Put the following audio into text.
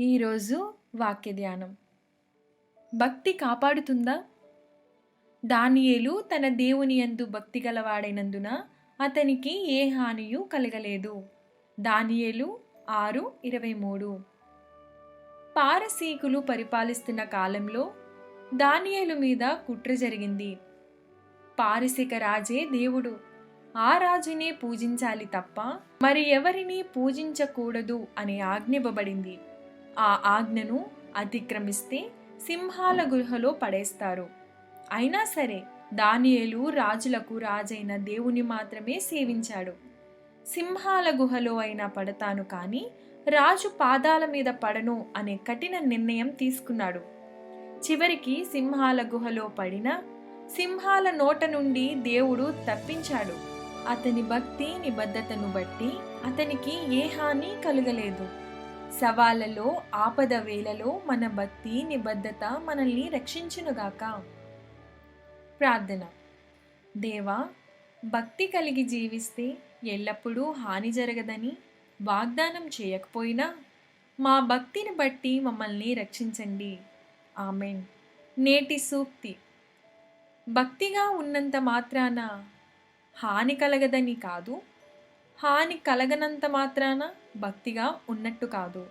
ఈరోజు వాక్య ధ్యానం భక్తి కాపాడుతుందా? దానియేలు తన దేవుని యందు భక్తి గలవాడైనందున అతనికి ఏ హానియు కలగలేదు. దానియేలు ఆరు ఇరవై మూడు. పారసీకులు పరిపాలిస్తున్న కాలంలో దానియేలు మీద కుట్ర జరిగింది. పారసిక రాజే దేవుడు. ఆ రాజునే పూజించాలి తప్ప మరి ఎవరిని పూజించకూడదు అనే ఆజ్ఞ ఇవ్వబడింది. ఆ ఆజ్ఞను అతిక్రమిస్తే సింహాల గుహలో పడేస్తారు. అయినా సరే దానియేలు రాజులకు రాజైన దేవుని మాత్రమే సేవించాడు. సింహాల గుహలో అయినా పడతాను కానీ రాజు పాదాల మీద పడను అనే కఠిన నిర్ణయం తీసుకున్నాడు. చివరికి సింహాల గుహలో పడిన సింహాల నోట నుండి దేవుడు తప్పించాడు. అతని భక్తి నిబద్ధతను బట్టి అతనికి ఏ హాని కలుగలేదు. సవాళ్ళలో ఆపద వేళలో మన భక్తి నిబద్ధత మనల్ని రక్షించునుగాక. ప్రార్థన. దేవా భక్తి కలిగి జీవిస్తే ఎల్లప్పుడూ హాని జరగదని వాగ్దానం చేయకపోయినా మా భక్తిని బట్టి మమ్మల్ని రక్షించండి. ఆమెన్. నేటి సూక్తి. భక్తిగా ఉన్నంత మాత్రాన హాని కలగదని కాదు హాని కలగనంత మాత్రాన భక్తిగా ఉన్నట్టు కాదు.